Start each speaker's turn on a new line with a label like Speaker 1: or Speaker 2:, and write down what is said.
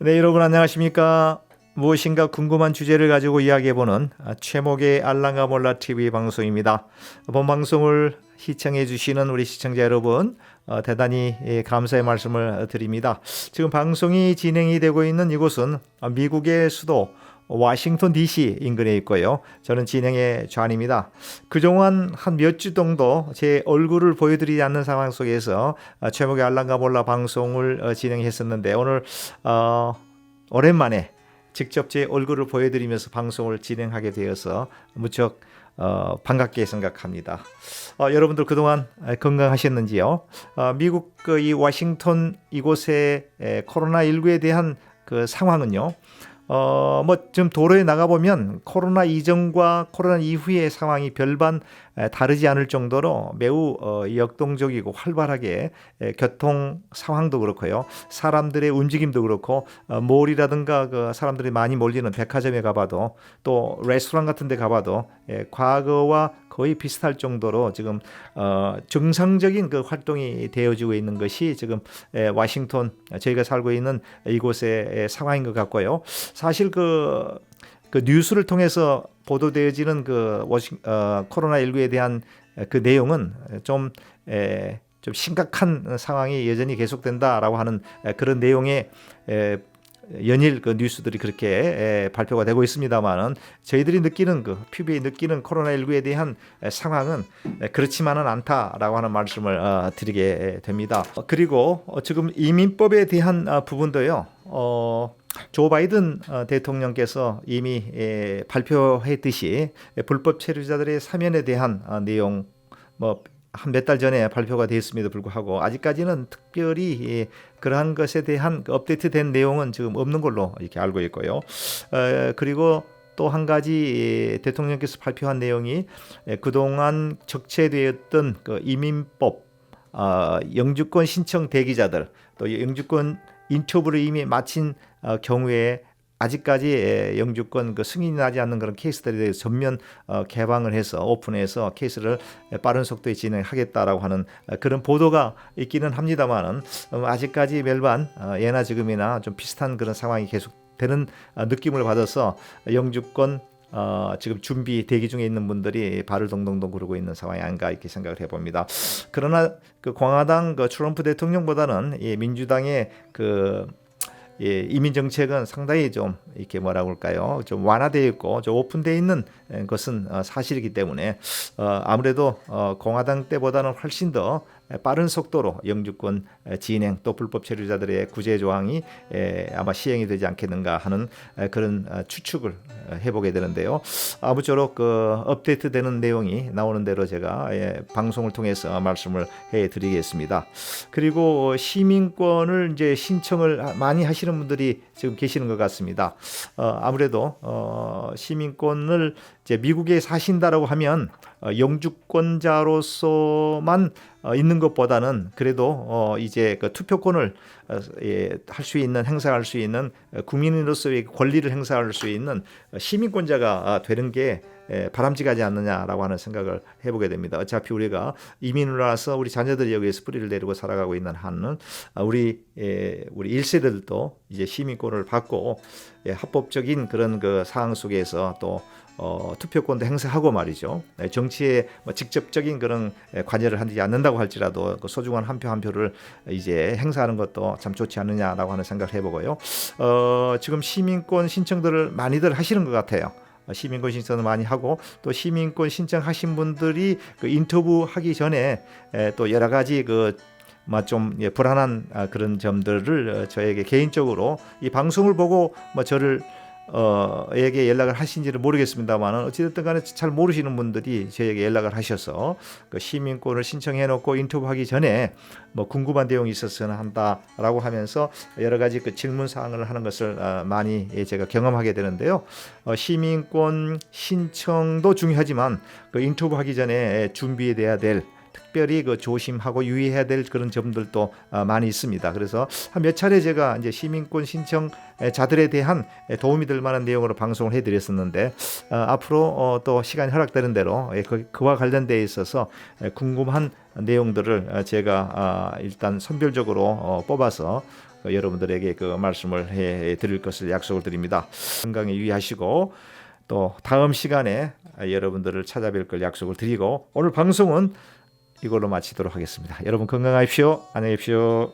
Speaker 1: 네, 여러분 안녕하십니까? 무엇인가 궁금한 주제를 가지고 이야기해보는 최목의 알랑가 몰라 TV 방송입니다. 본 방송을 시청해 주시는 우리 시청자 여러분 어, 대단히 예, 감사의 말씀을 드립니다. 지금 방송이 진행이 되고 있는 이곳은 미국의 수도 워싱턴 DC 인근에 있고요. 저는 진행의 좌입니다. 그동안 한 몇 주 정도 제 얼굴을 보여드리지 않는 상황 속에서 어, 최목의 알랑가 몰라 방송을 어, 진행했었는데 오늘 어, 오랜만에 직접 제 얼굴을 보여드리면서 방송을 진행하게 되어서 무척 어, 반갑게 생각합니다. 어, 여러분들 그동안 건강하셨는지요? 어, 미국 그 이 워싱턴 이곳의 에, 코로나 19에 대한 그 상황은요. 어, 뭐, 지금 도로에 나가보면 코로나 이전과 코로나 이후의 상황이 별반 에, 다르지 않을 정도로 매우 어, 역동적이고 활발하게 에, 교통 상황도 그렇고요. 사람들의 움직임도 그렇고, 어, 몰이라든가 그 사람들이 많이 몰리는 백화점에 가봐도 또 레스토랑 같은 데 가봐도 에, 과거와 거의 비슷할 정도로 지금 어, 정상적인 그 활동이 되어지고 있는 것이 지금 에, 워싱턴 저희가 살고 있는 이곳의 에, 상황인 것 같고요. 사실 그, 그 뉴스를 통해서 보도되어지는 그 워싱, 어, 코로나 19에 대한 그 내용은 좀 에, 좀 심각한 상황이 여전히 계속된다라고 하는 그런 내용의 에, 연일 그 뉴스들이 그렇게 에, 발표가 되고 있습니다만은 저희들이 느끼는 그 피부에 느끼는 코로나 19에 대한 에, 상황은 에, 그렇지만은 않다라고 하는 말씀을 어, 드리게 됩니다. 어, 그리고 어, 지금 이민법에 대한 어, 부분도요. 어, 조 바이든 어, 대통령께서 이미 에, 발표했듯이 에, 불법 체류자들의 사면에 대한 어, 내용 뭐 한 몇 달 전에 발표가 되었음에도 불구하고 아직까지는 특별히 예, 그러한 것에 대한 그 업데이트된 내용은 지금 없는 걸로 이렇게 알고 있고요. 어, 그리고 또 한 가지 예, 대통령께서 발표한 내용이 예, 그동안 적체되었던 그 이민법 어, 영주권 신청 대기자들 또 영주권 인터뷰를 이미 마친 어, 경우에 아직까지 예, 영주권 그 승인이 나지 않는 그런 케이스들에 대해서 전면 어, 개방을 해서 오픈해서 케이스를 빠른 속도에 진행하겠다라고 하는 어, 그런 보도가 있기는 합니다만은 음, 아직까지 멜반 어, 예나 지금이나 좀 비슷한 그런 상황이 계속 되는 어, 느낌을 받아서 영주권 어, 지금 준비 대기 중에 있는 분들이 발을 동동동 구르고 있는 상황이 아닌가 이렇게 생각을 해봅니다. 그러나 그 공화당 그 트럼프 대통령보다는 이 민주당의 그 예, 이민 정책은 상당히 좀 이렇게 뭐라고 할까요? 좀 완화되어 있고 좀 오픈되어 있는 것은 어, 사실이기 때문에 어, 아무래도 어, 공화당 때보다는 훨씬 더 빠른 속도로 영주권 진행 또 불법 체류자들의 구제 조항이 아마 시행이 되지 않겠는가 하는 그런 추측을 해보게 되는데요. 아무쪼록 그 업데이트되는 내용이 나오는 대로 제가 예, 방송을 통해서 말씀을 해드리겠습니다. 그리고 시민권을 이제 신청을 많이 하시는 분들이 지금 계시는 것 같습니다. 어, 아무래도 어, 시민권을 이제 미국에 사신다라고 하면 어, 영주권자로서만 어, 있는 것보다는 그래도 어, 이제 그 투표권을 어, 예, 할수 있는 행사할 수 있는 어, 국민으로서의 권리를 행사할 수 있는 시민권자가 아, 되는 게 예, 바람직하지 않느냐라고 하는 생각을 해보게 됩니다. 어차피 우리가 이민을 와서 우리 자녀들이 여기에서 뿌리를 내리고 살아가고 있는 한은 아, 우리 예, 우리 일세들도 이제 시민권을 받고 예, 합법적인 그런 그 상황 속에서 또 어, 투표권도 행사하고 말이죠. 네, 정치에 뭐 직접적인 그런 관여를 하지 않는다고 할지라도 그 소중한 한 표 한 표를 이제 행사하는 것도 참 좋지 않느냐라고 하는 생각을 해보고요. 어, 지금 시민권 신청들을 많이들 하시는 것 같아요. 시민권 신청을 많이 하고 또 시민권 신청하신 분들이 그 인터뷰 하기 전에 에, 또 여러 가지 그좀 예, 불안한 아, 그런 점들을 어, 저에게 개인적으로 이 방송을 보고 뭐 저를 어에게 연락을 하신지를 모르겠습니다만은 어찌됐든 간에 잘 모르시는 분들이 저에게 연락을 하셔서 그 시민권을 신청해 놓고 인터뷰하기 전에 뭐 궁금한 내용이 있었으면 한다라고 하면서 여러 가지 그 질문 사항을 하는 것을 어, 많이 제가 경험하게 되는데요. 어, 시민권 신청도 중요하지만 그 인터뷰하기 전에 준비해야 될 특별히 그 조심하고 유의해야 될 그런 점들도 어, 많이 있습니다. 그래서 한 몇 차례 제가 이제 시민권 신청자들에 대한 도움이 될 만한 내용으로 방송을 해드렸었는데 어, 앞으로 어, 또 시간이 허락되는 대로 예, 그, 그와 관련돼 있어서 궁금한 내용들을 제가 아, 일단 선별적으로 뽑아서 그 여러분들에게 그 말씀을 해 드릴 것을 약속을 드립니다. 건강에 유의하시고 또 다음 시간에 여러분들을 찾아뵐 걸 약속을 드리고 오늘 방송은 이걸로 마치도록 하겠습니다. 여러분 건강하십시오. 안녕히 계십시오.